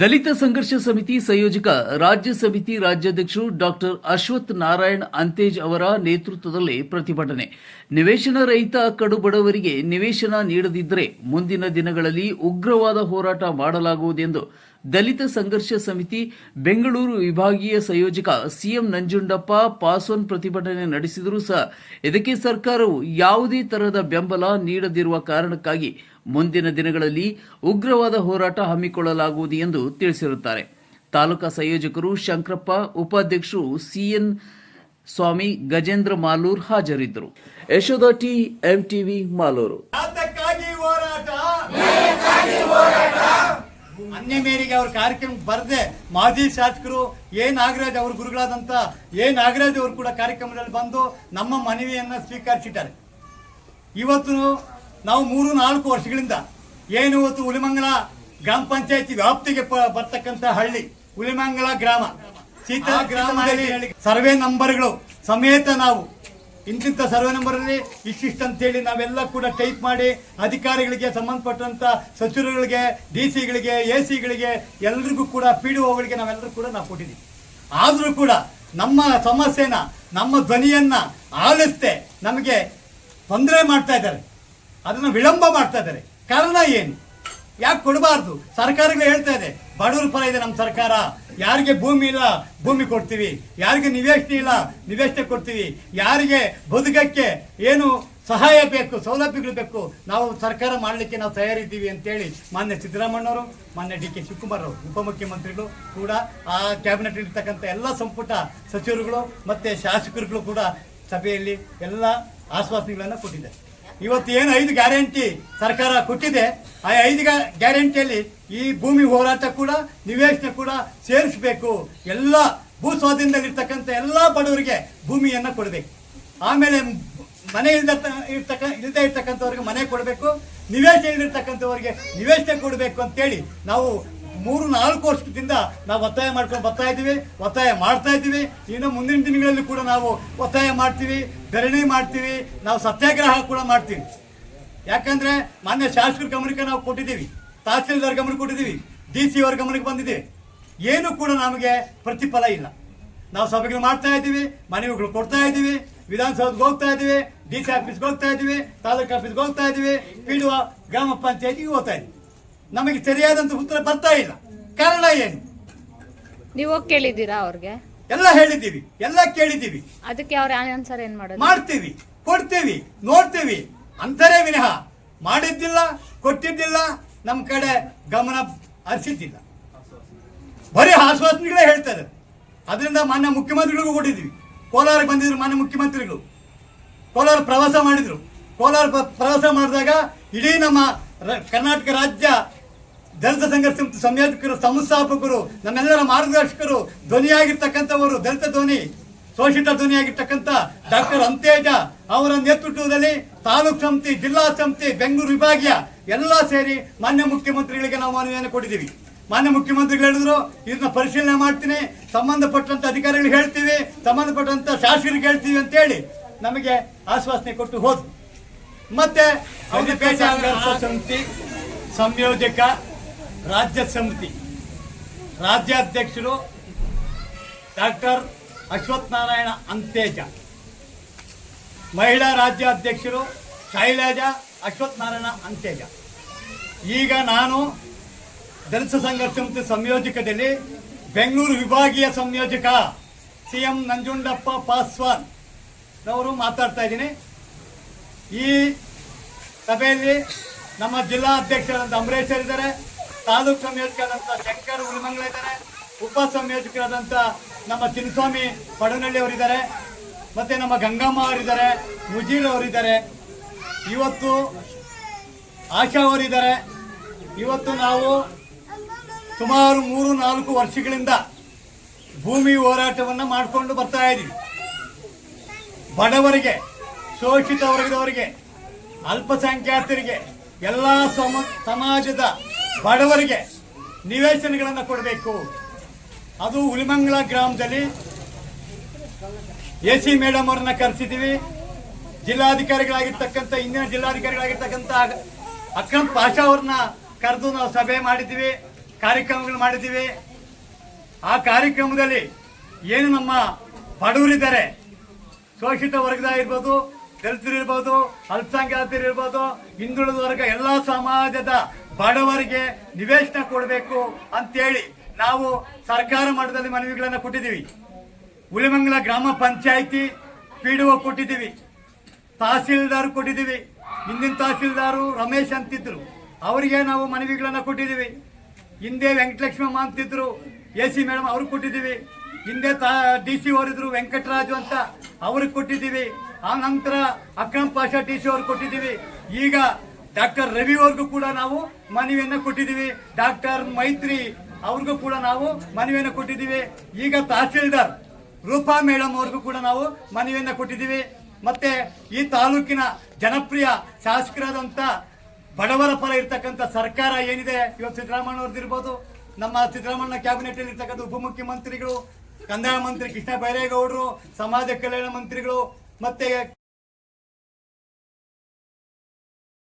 ದಲಿತ ಸಂಘರ್ಷ ಸಮಿತಿ ಸಂಯೋಜಕ, ರಾಜ್ಯ ಸಮಿತಿ ರಾಜ್ಯಾಧ್ಯಕ್ಷರು ಡಾಕ್ಟರ್ ಅಶ್ವಥ್ ನಾರಾಯಣ್ ಅಂತೇಜ್ ಅವರ ನೇತೃತ್ವದಲ್ಲಿ ಪ್ರತಿಭಟನೆ. ನಿವೇಶನ ರಹಿತ ಕಡುಬಡವರಿಗೆ ನಿವೇಶನ ನೀಡದಿದ್ದರೆ ಮುಂದಿನ ದಿನಗಳಲ್ಲಿ ಉಗ್ರವಾದ ಹೋರಾಟ ಮಾಡಲಾಗುವುದೆಂದು ದಲಿತ ಸಂಘರ್ಷ ಸಮಿತಿ ಬೆಂಗಳೂರು ವಿಭಾಗೀಯ ಸಂಯೋಜಕ ಸಿಎಂ ನಂಜುಂಡಪ್ಪ ಪಾಸ್ವಾನ್ ಪ್ರತಿಭಟನೆ ನಡೆಸಿದರೂ ಸಹ ಇದಕ್ಕೆ ಸರ್ಕಾರವು ಯಾವುದೇ ತರಹದ ಬೆಂಬಲ ನೀಡದಿರುವ ಕಾರಣಕ್ಕಾಗಿ ಮುಂದಿನ ದಿನಗಳಲ್ಲಿ ಉಗ್ರವಾದ ಹೋರಾಟ ಹಮ್ಮಿಕೊಳ್ಳಲಾಗುವುದು ಎಂದು ತಿಳಿಸಿರುತ್ತಾರೆ. ತಾಲೂಕಾ ಸಂಯೋಜಕರು ಶಂಕರಪ್ಪ, ಉಪಾಧ್ಯಕ್ಷರು ಸಿಎನ್ ಸ್ವಾಮಿ, ಗಜೇಂದ್ರ ಮಾಲೂರ್ ಹಾಜರಿದ್ದರು. Yashodha T M T V Malur ಯಾತಕ್ಕಾಗಿ ಹೋರಾಟ ಅನ್ಯ ಮೇರೆಗೆ ಅವ್ರ ಕಾರ್ಯಕ್ರಮ ಬರದೆ ಮಾಜಿ ಶಾಸಕರು ಎ ನಾಗರಾಜ್ ಅವ್ರ ಗುರುಗಳಾದಂತ ಎ ನಾಗರಾಜ್ ಅವರು ಕೂಡ ಕಾರ್ಯಕ್ರಮದಲ್ಲಿ ಬಂದು ನಮ್ಮ ಮನವಿಯನ್ನ ಸ್ವೀಕರಿಸಿದ್ದಾರೆ. ಇವತ್ತು ನಾವು ಮೂರು ನಾಲ್ಕು ವರ್ಷಗಳಿಂದ ಏನು ಇವತ್ತು ಹುಲಿಮಂಗಲ ಗ್ರಾಮ ಪಂಚಾಯತಿ ವ್ಯಾಪ್ತಿಗೆ ಬರ್ತಕ್ಕಂಥ ಬರ್ತಕ್ಕಂತ ಹಳ್ಳಿ ಹುಲಿಮಂಗಲ ಗ್ರಾಮ. ಸೀತಾ ಗ್ರಾಮದಲ್ಲಿ ಸರ್ವೆ ನಂಬರ್ಗಳು ಸಮೇತ ನಾವು ಇಂತಿಂತ ಸರ್ವೆ ನಂಬರ್ ಅಲ್ಲಿ ಇಷ್ಟಿಷ್ಟು ಅಂತೇಳಿ ನಾವೆಲ್ಲ ಕೂಡ ಟೈಪ್ ಮಾಡಿ ಅಧಿಕಾರಿಗಳಿಗೆ ಸಂಬಂಧಪಟ್ಟಂತ ಸಚಿವರುಗಳಿಗೆ, ಡಿ ಸಿಗಳಿಗೆ, ಎ ಸಿಗಳಿಗೆ ಎಲ್ರಿಗೂ ಕೂಡ ಪಿ ಡಿ ಒಗಳಿಗೆ ನಾವೆಲ್ಲರೂ ಕೂಡ ನಾವು ಕೊಟ್ಟಿದ್ದೀವಿ. ಆದರೂ ಕೂಡ ನಮ್ಮ ಸಮಸ್ಯೆನ, ನಮ್ಮ ಧ್ವನಿಯನ್ನ ಆಲಿಸ್ತೆ ನಮಗೆ ತೊಂದರೆ ಮಾಡ್ತಾ ಇದ್ದಾರೆ. ಅದನ್ನ ವಿಳಂಬ ಮಾಡ್ತಾ ಇದ್ದಾರೆ. ಕಾರಣ ಏನು? ಯಾಕೆ ಕೊಡಬಾರ್ದು? ಸರ್ಕಾರಗಳು ಹೇಳ್ತಾ ಇದೆ, ಬಡವರ ಪರ ಇದೆ ನಮ್ಮ ಸರ್ಕಾರ. ಯಾರಿಗೆ ಭೂಮಿ ಇಲ್ಲ, ಭೂಮಿ ಕೊಡ್ತೀವಿ. ಯಾರಿಗೆ ನಿವೇಶನ ಇಲ್ಲ, ನಿವೇಶನ ಕೊಡ್ತೀವಿ. ಯಾರಿಗೆ ಬದುಕಕ್ಕೆ ಏನು ಸಹಾಯ ಬೇಕು, ಸೌಲಭ್ಯಗಳು ಬೇಕು, ನಾವು ಸರ್ಕಾರ ಮಾಡಲಿಕ್ಕೆ ನಾವು ತಯಾರಿದ್ದೀವಿ ಅಂತೇಳಿ ಮಾನ್ಯ ಸಿದ್ದರಾಮಣ್ಣವರು ಮಾನ್ಯ ಡಿ ಕೆ ಶಿವಕುಮಾರ್ ಅವರು, ಉಪಮುಖ್ಯಮಂತ್ರಿಗಳು ಕೂಡ, ಆ ಕ್ಯಾಬಿನೆಟ್ ಇರ್ತಕ್ಕಂಥ ಎಲ್ಲ ಸಂಪುಟ ಸಚಿವರುಗಳು ಮತ್ತು ಶಾಸಕರುಗಳು ಕೂಡ ಸಭೆಯಲ್ಲಿ ಎಲ್ಲ ಆಶ್ವಾಸನೆಗಳನ್ನು ಕೊಟ್ಟಿದ್ದಾರೆ. ಇವತ್ತು ಏನು ಐದು ಗ್ಯಾರಂಟಿ ಸರ್ಕಾರ ಕೊಟ್ಟಿದೆ, ಆ ಐದು ಗ್ಯಾ- ಗ್ಯಾರಂಟಿಯಲ್ಲಿ ಈ ಭೂಮಿ ಹೋರಾಟ ಕೂಡ, ನಿವೇಶನ ಕೂಡ ಸೇರಿಸಬೇಕು. ಎಲ್ಲ ಭೂ ಸ್ವಾಧೀನದಲ್ಲಿರ್ತಕ್ಕಂಥ ಎಲ್ಲ ಬಡವರಿಗೆ ಭೂಮಿಯನ್ನು ಕೊಡಬೇಕು. ಆಮೇಲೆ ಮನೆ ಇಲ್ದ ಇರ್ತಕ್ಕ ಇಲ್ಲದೆ ಇರ್ತಕ್ಕಂಥವ್ರಿಗೆ ಮನೆ ಕೊಡಬೇಕು. ನಿವೇಶನ ಇಲ್ಲಿರ್ತಕ್ಕಂಥವ್ರಿಗೆ ನಿವೇಶನ ಕೊಡಬೇಕು ಅಂತೇಳಿ ನಾವು ಮೂರು, ನಾಲ್ಕು ವರ್ಷದಿಂದ ನಾವು ಒತ್ತಾಯ ಮಾಡ್ಕೊಂಡು ಬರ್ತಾ ಇದ್ದೀವಿ, ಒತ್ತಾಯ ಮಾಡ್ತಾ ಇದ್ದೀವಿ. ಇನ್ನು ಮುಂದಿನ ದಿನಗಳಲ್ಲಿ ಕೂಡ ನಾವು ಒತ್ತಾಯ ಮಾಡ್ತೀವಿ, ಧರಣಿ ಮಾಡ್ತೀವಿ, ನಾವು ಸತ್ಯಾಗ್ರಹ ಕೂಡ ಮಾಡ್ತೀವಿ. ಯಾಕಂದ್ರೆ ಮಾನ್ಯ ಶಾಸಕರ ಗಮನಕ್ಕೆ ನಾವು ಕೊಟ್ಟಿದ್ದೀವಿ, ತಹಸೀಲ್ದಾರ್ ಗಮನಕ್ಕೆ ಕೊಟ್ಟಿದ್ದೀವಿ, ಡಿ ಸಿ ಅವ್ರ ಗಮನಕ್ಕೆ ಬಂದಿದೆ. ಏನು ಕೂಡ ನಮಗೆ ಪ್ರತಿಫಲ ಇಲ್ಲ. ನಾವು ಸಭೆಗಳು ಮಾಡ್ತಾ ಇದ್ದೀವಿ, ಮನವಿಗಳು ಕೊಡ್ತಾ ಇದ್ದೀವಿ, ವಿಧಾನಸೌಧಕ್ಕೆ ಹೋಗ್ತಾ ಇದ್ದೀವಿ, ಡಿ ಸಿ ಆಫೀಸ್ಗೆ ಹೋಗ್ತಾ ಇದ್ದೀವಿ, ತಾಲೂಕು ಆಫೀಸ್ಗೆ ಹೋಗ್ತಾ ಇದ್ದೀವಿ ಬೀಡುವ ಗ್ರಾಮ ಪಂಚಾಯತಿಗೆ ಹೋಗ್ತಾ ಇದ್ದೀವಿ. ನಮಗೆ ಸರಿಯಾದಂತ ಉತ್ತರ ಬರ್ತಾ ಇಲ್ಲ. ಕಾರಣ ಏನು? ನೀವು ಹೋಗಿ ಕೇಳಿದ್ದೀರಾ ಅವ್ರಿಗೆ? ಎಲ್ಲ ಹೇಳಿದ್ದೀವಿ ಎಲ್ಲ ಕೇಳಿದ್ದೀವಿ. ಅದಕ್ಕೆ ಅವ್ರ ಆನ್ಸರ್ ಏನ್ ಮಾಡೋದು? ಮಾಡ್ತೀವಿ ಕೊಡ್ತೀವಿ ನೋಡ್ತೀವಿ. ಅಂತಾರೆ ವಿನಃ ಮಾಡಿದ್ದಿಲ್ಲ ಕೊಟ್ಟಿದ್ದಿಲ್ಲ ನಮ್ಮ ಕಡೆ ಗಮನ ಹರಿಸಿದ್ದಿಲ್ಲ. ಬರೀ ಆಶ್ವಾಸನೆಗಳೇ ಹೇಳ್ತಾರೆ ಅದರಿಂದ ಮಾನ್ಯ ಮುಖ್ಯಮಂತ್ರಿಗಳಿಗೂ ಕೊಟ್ಟಿದ್ವಿ ಕೋಲಾರಕ್ಕೆ ಬಂದಿದ್ರು ಮಾನ್ಯ ಮುಖ್ಯಮಂತ್ರಿಗಳು. ಕೋಲಾರ ಪ್ರವಾಸ ಮಾಡಿದ್ರು. ಕೋಲಾರ ಪ್ರವಾಸ ಮಾಡಿದಾಗ ಇಡೀ ನಮ್ಮ ಕರ್ನಾಟಕ ರಾಜ್ಯ ದಲಿತ ಸಂಘರ್ಷ ಸಂಯೋಜಕರು ಸಂಸ್ಥಾಪಕರು ನಮ್ಮೆಲ್ಲರ ಮಾರ್ಗದರ್ಶಕರು ಧ್ವನಿಯಾಗಿರ್ತಕ್ಕಂಥವರು ದಲಿತ ಧ್ವನಿ ಶೋಷಿತ ಧ್ವನಿಯಾಗಿರ್ತಕ್ಕಂಥ ಡಾಕ್ಟರ್ ಅಂತೇಜ ಅವರ ನೇತೃತ್ವದಲ್ಲಿ ತಾಲೂಕ್ ಸಮಿತಿ ಜಿಲ್ಲಾ ಸಮಿತಿ ಬೆಂಗಳೂರು ವಿಭಾಗೀಯ ಎಲ್ಲ ಸೇರಿ ಮಾನ್ಯ ಮುಖ್ಯಮಂತ್ರಿಗಳಿಗೆ ನಾವು ಮನವಿಯನ್ನು ಕೊಟ್ಟಿದ್ದೀವಿ. ಮಾನ್ಯ ಮುಖ್ಯಮಂತ್ರಿಗಳು ಹೇಳಿದ್ರು ಇದನ್ನ ಪರಿಶೀಲನೆ ಮಾಡ್ತೀನಿ ಸಂಬಂಧಪಟ್ಟಂತ ಅಧಿಕಾರಿಗಳಿಗೆ ಹೇಳ್ತೀವಿ ಸಂಬಂಧಪಟ್ಟಂತ ಶಾಸಕರಿಗೆ ಹೇಳ್ತೀವಿ ಅಂತೇಳಿ ನಮಗೆ ಆಶ್ವಾಸನೆ ಕೊಟ್ಟು ಹೋದ್ರು ಮತ್ತೆ ಸಂಯೋಜಕ ರಾಜ್ಯ ಸಮಿತಿ ರಾಜ್ಯಾಧ್ಯಕ್ಷರು ಡಾಕ್ಟರ್ ಅಶ್ವಥ್ ನಾರಾಯಣ ಅಂತೇಜ, ಮಹಿಳಾ ರಾಜ್ಯಾಧ್ಯಕ್ಷರು ಶೈಲಾಜ ಅಶ್ವಥ್ ನಾರಾಯಣ ಅಂತೇಜ. ಈಗ ನಾನು ದಲಿತ ಸಂಘರ್ಷ ಸಮಿತಿ ಸಂಯೋಜಕದಲ್ಲಿ ಬೆಂಗಳೂರು ವಿಭಾಗೀಯ ಸಂಯೋಜಕ ಸಿ ಎಂ ನಂಜುಂಡಪ್ಪ ಪಾಸ್ವಾನ್ ಅವರು ಮಾತಾಡ್ತಾ ಇದ್ದೀನಿ. ಈ ಸಭೆಯಲ್ಲಿ ನಮ್ಮ ಜಿಲ್ಲಾ ಅಧ್ಯಕ್ಷರಾದ ಅಂಬರೀಶ್ ಇದ್ದಾರೆ. ತಾಲೂಕು ಸಂಯೋಜಕರಾದಂಥ ಶಂಕರ್ ಉಳಿಮಂಗ್ಲ ಇದ್ದಾರೆ. ಉಪ ಸಂಯೋಜಕರಾದಂಥ ನಮ್ಮ ಚಿನ್ನಸ್ವಾಮಿ ಪಡನಹಳ್ಳಿ ಅವರಿದ್ದಾರೆ. ಮತ್ತೆ ನಮ್ಮ ಗಂಗಮ್ಮ ಅವರಿದ್ದಾರೆ. ಮುಜೀಲ್ ಅವರಿದ್ದಾರೆ. ಇವತ್ತು ಆಶಾ ಅವರಿದ್ದಾರೆ. ಇವತ್ತು ನಾವು ಸುಮಾರು ಮೂರು, ನಾಲ್ಕು ವರ್ಷಗಳಿಂದ ಭೂಮಿ ಹೋರಾಟವನ್ನು ಮಾಡಿಕೊಂಡು ಬರ್ತಾ ಇದ್ದೀವಿ ಬಡವರಿಗೆ ಶೋಷಿತ ವರ್ಗದವರಿಗೆ ಅಲ್ಪಸಂಖ್ಯಾತರಿಗೆ, ಎಲ್ಲ ಸಮ, ಸಮಾಜದ ಬಡವರಿಗೆ ನಿವೇಶನಗಳನ್ನು ಕೊಡಬೇಕು. ಅದು ಹುಲಿಮಂಗಳ ಗ್ರಾಮದಲ್ಲಿ ಎ ಸಿ ಮೇಡಮ್ ಅವ್ರನ್ನ ಕರೆಸಿದ್ದೀವಿ ಜಿಲ್ಲಾಧಿಕಾರಿಗಳಾಗಿರ್ತಕ್ಕಂಥ ಇಂದಿನ ಜಿಲ್ಲಾಧಿಕಾರಿಗಳಾಗಿರ್ತಕ್ಕಂಥ ಅಕ್ರಮ್ ಪಾಷಾ ಅವ್ರನ್ನ ಕರೆದು ನಾವು ಸಭೆ ಮಾಡಿದ್ದೀವಿ ಕಾರ್ಯಕ್ರಮಗಳು ಮಾಡಿದ್ದೀವಿ ಆ ಕಾರ್ಯಕ್ರಮದಲ್ಲಿ ಏನು ನಮ್ಮ ಬಡವರಿದ್ದಾರೆ, ಶೋಷಿತ ವರ್ಗದ ಇರ್ಬೋದು, ದಲಿತರು ಇರ್ಬೋದು, ಅಲ್ಪಸಂಖ್ಯಾತರು ಇರ್ಬೋದು, ಹಿಂದುಳಿದ ವರ್ಗ, ಎಲ್ಲ ಸಮಾಜದ ಬಡವರಿಗೆ ನಿವೇಶನ ಕೊಡಬೇಕು ಅಂತೇಳಿ ನಾವು ಸರ್ಕಾರ ಮಟ್ಟದಲ್ಲಿ ಮನವಿಗಳನ್ನ ಕೊಟ್ಟಿದ್ದೀವಿ. ಹುಲಿಮಂಗಲ ಗ್ರಾಮ ಪಂಚಾಯಿತಿ ಪಿ ಡಿ ಕೊಟ್ಟಿದ್ದೀವಿ. ತಹಸೀಲ್ದಾರ್ ಕೊಟ್ಟಿದ್ದೀವಿ. ಹಿಂದಿನ ತಹಸೀಲ್ದಾರು ರಮೇಶ್ ಅಂತಿದ್ರು. ಅವರಿಗೆ ನಾವು ಮನವಿಗಳನ್ನ ಕೊಟ್ಟಿದ್ದೀವಿ. ಹಿಂದೆ ವೆಂಕಟಲಕ್ಷ್ಮಮ್ಮ ಅಂತಿದ್ರು, ಎ ಸಿ ಮೇಡಮ್ ಅವ್ರಿಗೆ ಕೊಟ್ಟಿದ್ದೀವಿ. ಹಿಂದೆ ತಾ, ಡಿ ಸಿ ಅವರಿದ್ರು ವೆಂಕಟರಾಜು ಅಂತ ಅವ್ರಿಗೆ ಕೊಟ್ಟಿದ್ದೀವಿ. ಆ ನಂತರ ಅಕ್ರಮ್ ಪಾಷಾ ಡಿ ಸಿ ಅವ್ರಿಗೆ ಕೊಟ್ಟಿದ್ದೀವಿ. ಈಗ ಡಾಕ್ಟರ್ ರವಿ ಅವ್ರಿಗೂ ಕೂಡ ನಾವು ಮನವಿಯನ್ನ ಕೊಟ್ಟಿದ್ದೀವಿ. ಡಾಕ್ಟರ್ ಮೈತ್ರಿ ಅವ್ರಿಗೂ ಕೂಡ ನಾವು ಮನವಿಯನ್ನು ಕೊಟ್ಟಿದ್ದೀವಿ. ಈಗ ತಹಸೀಲ್ದಾರ್ ರೂಪಾ ಮೇಡಮ್ ಅವ್ರಿಗೂ ಕೂಡ ನಾವು ಮನವಿಯನ್ನು ಕೊಟ್ಟಿದ್ದೀವಿ. ಮತ್ತೆ ಈ ತಾಲೂಕಿನ ಜನಪ್ರಿಯ ಶಾಸಕರಾದಂಥ ಬಡವರ ಪರ ಇರ್ತಕ್ಕಂಥ ಸರ್ಕಾರ ಏನಿದೆ? ಇವತ್ತು ಸಿದ್ದರಾಮಯ್ಯ ಅವ್ರದ್ದು ಇರ್ಬೋದು. ನಮ್ಮ ಸಿದ್ದರಾಮಯ್ಯ ಕ್ಯಾಬಿನೆಟ್ ಅಲ್ಲಿ ಇರ್ತಕ್ಕಂಥ ಉಪಮುಖ್ಯಮಂತ್ರಿಗಳು, ಕಂದಾಯ ಮಂತ್ರಿ ಕೃಷ್ಣ ಬೈರೇಗೌಡರು, ಸಮಾಜ ಕಲ್ಯಾಣ ಮಂತ್ರಿಗಳು, ಮತ್ತೆ